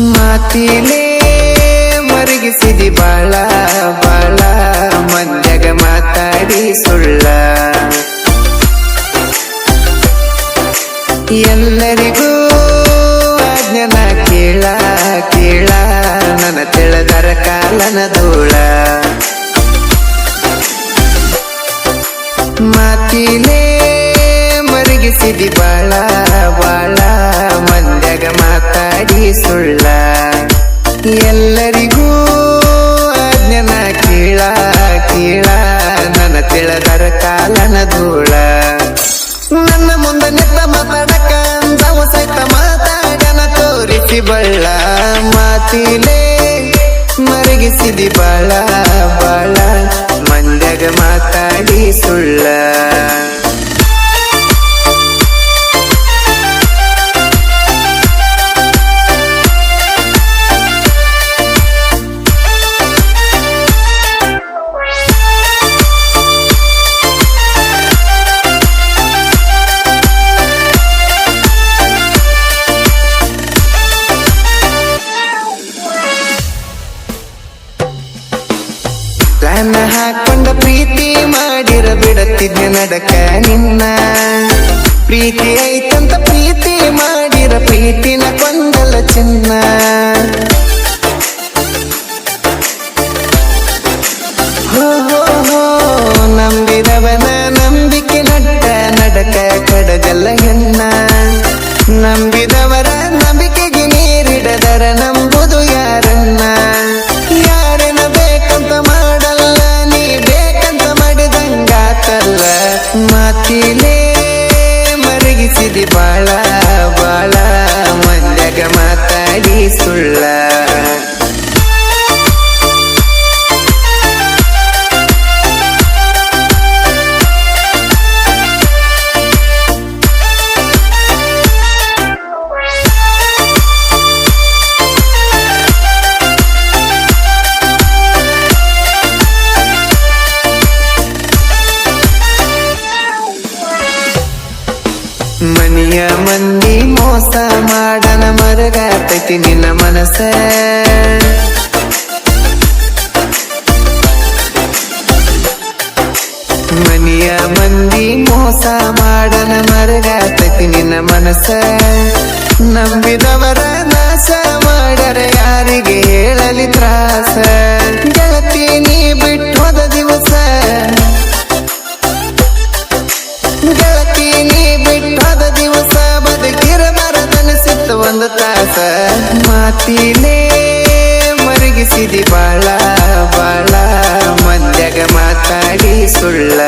ಮಾತಿಲೇ ಮರಗಿಸಿದಿ ಬಾಳ ಬಾಳ. ಮಂದ್ಯಾಗ ಮಾತಾಡಿ ಸುಳ್ಳ. ಎಲ್ಲರಿಗೂ ಆಜ್ಞನ ಕೇಳ ಕೇಳ. ನನ್ನ ತಿಳಿದರ ಕಾಲನ ಧೂಳ. ಮಾತಿಲೇ ಮರಗಿಸಿದಿ ಬಾಳ ಬಾಳ, ಮಂದ್ಯಾಗ ಮಾತಾಡಿ ಸುಳ್ಳ. ಎಲ್ಲರಿಗೂ ಆಜ್ಞನ ಕೀಳ ಕೀಳ, ನನ್ನ ತಿಳದರ ಕಾಲನ ಧೂಳ. ನನ್ನ ಮುಂದೆ ನೆತ್ತ ಮಾತಾಡಕ ಸಹಿತ ಮಾತಾಡನ ತೋರಿಸಿ ಬಳ್ಳ. ಮಾತಿಲೇ ಮರಗಿಸಿದಿ ಬಾಳ. ಪ್ಲಾನ್ ಹಾಕೊಂಡ ಪ್ರೀತಿ ಮಾಡಿರ ಬಿಡತ್ತಿದ್ದೆ ನಡಕ ನಿನ್ನ. ಪ್ರೀತಿ ಐತಂತ ಪ್ರೀತಿ ಮಾಡಿರ ಪ್ರೀತಿನ ಕೊಂದಲ ಚಿನ್ನ. ಮಾತಿಲೇ ಮರಗಿಸಿದಿ ಬಾಳ ಬಾಳ ಮಂದ್ಯಾಗ ಮಾತಾಡಿ ಸುಳ್ಳ. ಮೋಸ ಮಾಡನ ಮರಗಾತೈತಿ ನಿನ್ನ ಮನಸ್ಸ. ಮನಿಯ ಮಂದಿ ಮೋಸ ಮಾಡನ ಮರಗಾತೈತಿ ನಿನ್ನ ಮನಸ್ಸ. ನಂಬಿದವರ ನಾಶ ಮಾತಿಲೇ ಮರುಗಿಸಿದಿ ಬಾಳ ಬಾಳ ಮಂದ್ಯಾಗ ಮಾತಾಡಿ ಸುಳ್ಳ.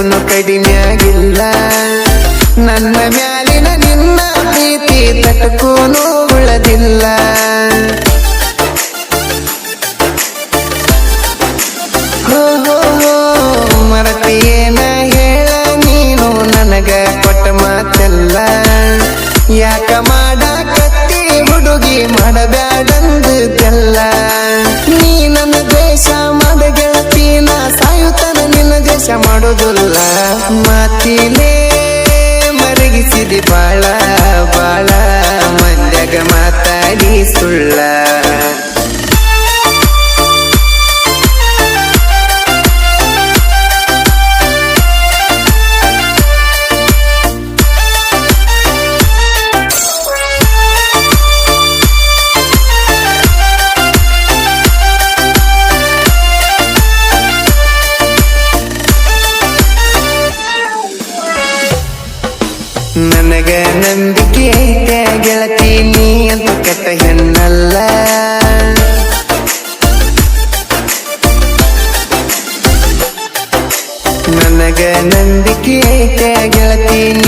ತಟ್ಟುಕುನು ಕಡಿಮೆ ಆಗಿಲ್ಲ ನನ್ನ ಮ್ಯಾಲಿನ ನಿನ್ನ ಪ್ರೀತಿ ತಟಕೂನು ಉಳದಿಲ್ಲ. ಮರತಿಯೇನ ಹೇಳ ನೀನು? ನನಗ ಕೊಟ್ಟ ಮಾತೆಲ್ಲ ಯಾಕ ಮಾಡಾಕತ್ತಿ ಹುಡುಗಿ ಮಾಡಬೇಡಂದು ನೀ ದೇಶ ಮಾಡೋದಿಲ್ಲ. ಮಾತಿಲೇ ಮರಗಿಸಿದೆ ಬಾಳ ಬಾಳ ಮಂದ್ಯಾಗ ಮಾತಾಡಿ ಸುಳ್ಳ. ಪ್ರೀತಿ ಐತೆ